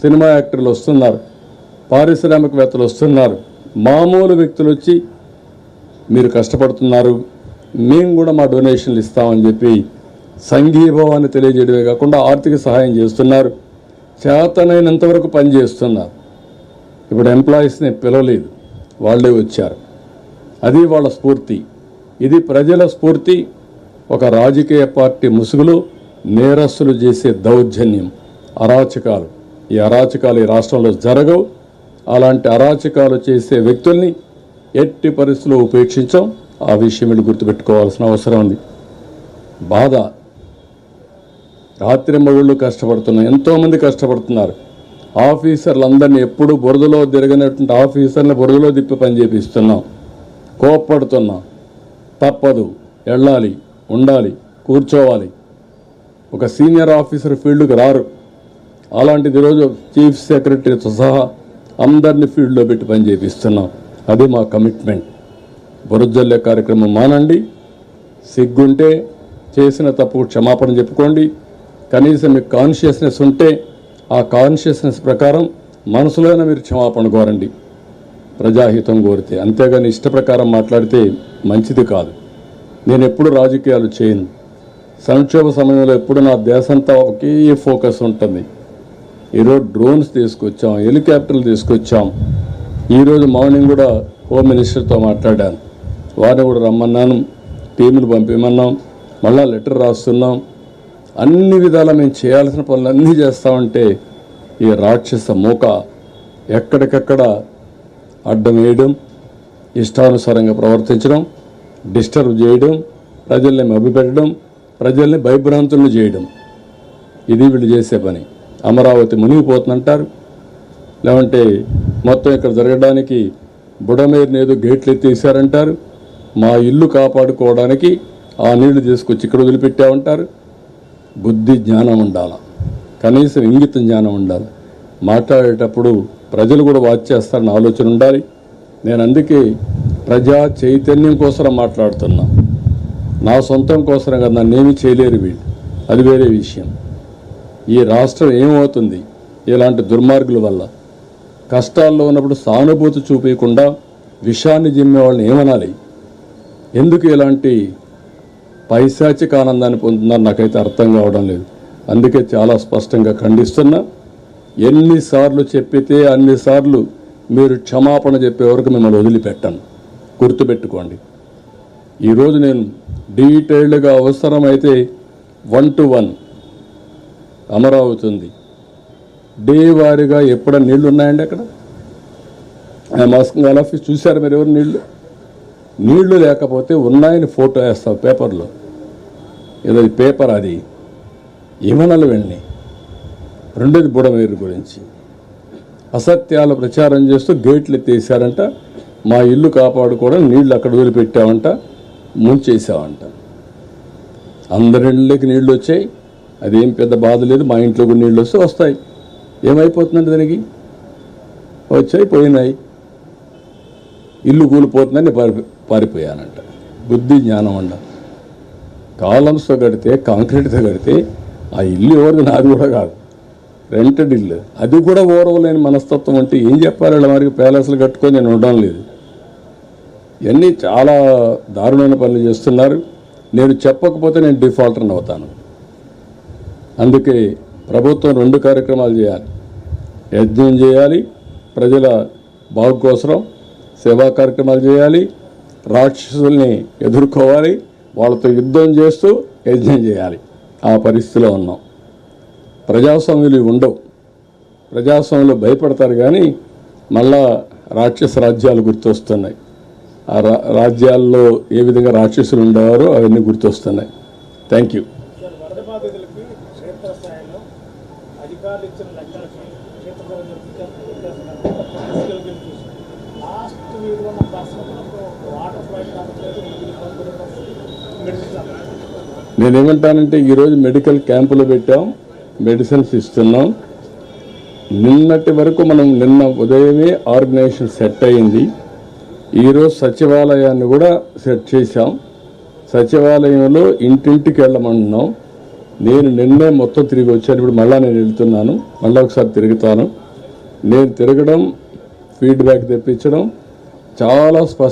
Cinema యాక్టర్లు వస్తున్నారు పారిశ్రామికవేత్తలు వస్తున్నారు మామూలు వ్యక్తులు వచ్చి మీరు కష్టపడుతున్నారు మేము కూడా మా డొనేషన్లు ఇస్తామని చెప్పి సంఘీభావాన్ని తెలియజేయడమే కాకుండా ఆర్థిక సహాయం చేస్తున్నారు చేతనైనంతవరకు పనిచేస్తున్నారు ఇప్పుడు ఎంప్లాయీస్ని పిలవలేదు వాళ్ళే వచ్చారు. అది వాళ్ళ స్ఫూర్తి. ఇది ప్రజల స్ఫూర్తి ఒక రాజకీయ పార్టీ ముసుగులో నేరస్తులు చేసే దౌర్జన్యం అరాచకాలు. ఈ అరాచకాలు ఈ రాష్ట్రంలో జరగవు. అలాంటి అరాచకాలు చేసే వ్యక్తుల్ని ఎట్టి పరిస్థితుల్లో ఉపేక్షించాం. ఆ విషయం వీళ్ళు గుర్తుపెట్టుకోవాల్సిన అవసరం ఉంది. బాధ. రాత్రి మగుళ్ళు కష్టపడుతున్నాం ఎంతోమంది కష్టపడుతున్నారు. ఆఫీసర్లందరినీ ఎప్పుడు బురదలో తిరగనటువంటి ఆఫీసర్ని బురదలో తిప్పి పని చేపిస్తున్నాం. కోప్పడుతున్నాం. తప్పదు. వెళ్ళాలి. ఉండాలి. కూర్చోవాలి. ఒక సీనియర్ ఆఫీసర్ ఫీల్డ్కి రారు. అలాంటిది ఈరోజు చీఫ్ సెక్రటరీతో సహా అందరినీ ఫీల్డ్లో పెట్టి పని చేపిస్తున్నాం. అది మా కమిట్మెంట్. బురజల్లే కార్యక్రమం మానండి. సిగ్గుంటే చేసిన తప్పు క్షమాపణ చెప్పుకోండి. కనీసం మీకు కాన్షియస్నెస్ ఉంటే ఆ కాన్షియస్నెస్ ప్రకారం మనసులోనే మీరు క్షమాపణ కోరండి. ప్రజాహితం కోరితే. అంతేగాని ఇష్ట ప్రకారం మాట్లాడితే మంచిది కాదు. నేను ఎప్పుడు రాజకీయాలు చేయను. సంక్షోభ సమయంలో ఎప్పుడు నా దేశంతా ఒకే ఫోకస్ ఉంటుంది. ఈరోజు డ్రోన్స్ తీసుకొచ్చాం హెలికాప్టర్లు తీసుకొచ్చాం. ఈరోజు మార్నింగ్ కూడా హోమ్ మినిస్టర్తో మాట్లాడాను. వారిని కూడా రమ్మన్నాను టీములు పంపిమన్నాం మళ్ళా లెటర్ రాస్తున్నాం. అన్ని విధాలా మేము చేయాల్సిన పనులు అన్నీ చేస్తామంటే ఈ రాక్షస మూక ఎక్కడికక్కడ అడ్డం వేయడం ఇష్టానుసారంగా ప్రవర్తించడం డిస్టర్బ్ చేయడం ప్రజల్ని మభ్యపెట్టడం ప్రజల్ని భయభ్రాంతులను చేయడం. ఇది వీళ్ళు చేసే పని. అమరావతి మునిగిపోతుందంటారు? లేదంటే మొత్తం ఇక్కడ జరగడానికి బుడమేరు ఏదో గేట్లు ఎత్తేసారంటారు మా ఇల్లు కాపాడుకోవడానికి ఆ నీళ్ళు తీసుకొచ్చి ఇక్కడ వదిలిపెట్టామంటారు బుద్ధి జ్ఞానం ఉండాలి. కనీసం ఇంగిత జ్ఞానం ఉండాలి. మాట్లాడేటప్పుడు ప్రజలు కూడా వాచ్ చేస్తారని ఆలోచన ఉండాలి. నేను అందుకే ప్రజా చైతన్యం కోసం మాట్లాడుతున్నా. నా సొంతం కోసం కదా నన్నేమీ చేయలేరు వీళ్ళు. అది వేరే విషయం. ఈ రాష్ట్రం ఏమవుతుంది? ఇలాంటి దుర్మార్గుల వల్ల. కష్టాల్లో ఉన్నప్పుడు సానుభూతి చూపించకుండా విషాన్ని జిమ్మే వాళ్ళని ఏమనాలి? ఎందుకు ఇలాంటి పైశాచిక ఆనందాన్ని పొందుతున్నారు? నాకైతే అర్థం కావడం లేదు. అందుకే చాలా స్పష్టంగా ఖండిస్తున్నా. ఎన్నిసార్లు చెప్పితే అన్నిసార్లు మీరు క్షమాపణ చెప్పే వరకు మిమ్మల్ని వదిలిపెట్టాను. గుర్తుపెట్టుకోండి. ఈరోజు నేను డీటెయిల్డ్గా అవసరమైతే వన్ టు వన్ అమరావతి ఉంది. డే వారీగా ఎప్పుడ నీళ్ళు ఉన్నాయండి అక్కడ? ఆ ఆఫీస్ చూశారు మీరు ఎవరు నీళ్ళు? నీళ్ళు లేకపోతే ఉన్నాయని ఫోటో వేస్తావు పేపర్లో. ఏదో పేపర్ అది. ఏమనాలి వెళ్ళి రెండోది బుడమేరు గురించి. అసత్యాలు ప్రచారం చేస్తూ గేట్లు ఎత్తేసారంట మా ఇల్లు కాపాడుకోవడం నీళ్ళు అక్కడ వదిలిపెట్టామంట. ముంచేసామంట అందరి ఇళ్ళకి నీళ్ళు వచ్చాయి. అదేం పెద్ద బాధ లేదు మా ఇంట్లో కూడా నీళ్ళు వస్తే వస్తాయి. ఏమైపోతుందండి దానికి? వచ్చాయి పోయినాయి. ఇల్లు కూలిపోతుందని పారి పారిపోయానంట. బుద్ధి జ్ఞానం ఉండ కాలమ్స్తో కడితే కాంక్రీట్తో కడితే ఆ ఇల్లు ఎవరిది? నాది కూడా కాదు. రెంటెడ్ ఇల్లు. అది కూడా ఓరవలేని మనస్తత్వం అంటే ఏం చెప్పాలి? ఇలా మరి ప్యాలెస్లు కట్టుకొని నేను ఉండడం లేదు. ఇవన్నీ చాలా దారుణమైన పనులు చేస్తున్నారు. నేను చెప్పకపోతే నేను డిఫాల్టర్ అవుతాను. అందుకే ప్రభుత్వం రెండు కార్యక్రమాలు చేయాలి. యజ్ఞం చేయాలి ప్రజల బాగు కోసం సేవా కార్యక్రమాలు చేయాలి రాక్షసుల్ని ఎదుర్కోవాలి వాళ్ళతో యుద్ధం చేస్తూ యజ్ఞం చేయాలి. ఆ పరిస్థితిలో ఉన్నాం. ప్రజాస్వామ్యులు ఉండవు. ప్రజాస్వామ్యంలో భయపడతారు కానీ మళ్ళా రాక్షస రాజ్యాలు గుర్తొస్తున్నాయి. ఆ రా రాజ్యాల్లో ఏ విధంగా రాక్షసులు ఉండేవారో అవన్నీ గుర్తొస్తున్నాయి. Thank you. క్షేత్రస్థాయిలో అధికారులు ఇచ్చిన లెక్కలకి క్షేత్రస్థాయిలో లాస్ట్ వీధిలో ఉన్న పర్సన్ వాటర్ ఫ్లైట్ కావట్లేదు మెడిసిన్ నేనేమంటానంటే ఈరోజు మెడికల్ క్యాంపులు పెట్టాం మెడిసిన్స్ ఇస్తున్నాం. నిన్నటి వరకు మనం నిన్న ఉదయమే ఆర్గనైజేషన్ సెట్ అయింది. ఈరోజు సచివాలయాన్ని కూడా సెట్ చేశాం. సచివాలయంలో ఇంటింటికి వెళ్ళమంటున్నాం. నేను నిన్నే మొత్తం తిరిగి వచ్చాను. ఇప్పుడు మళ్ళీ నేను వెళ్తున్నాను. మళ్ళీ ఒకసారి తిరుగుతాను. నేను తిరగడం ఫీడ్బ్యాక్ తెప్పించడం చాలా స్పష్టం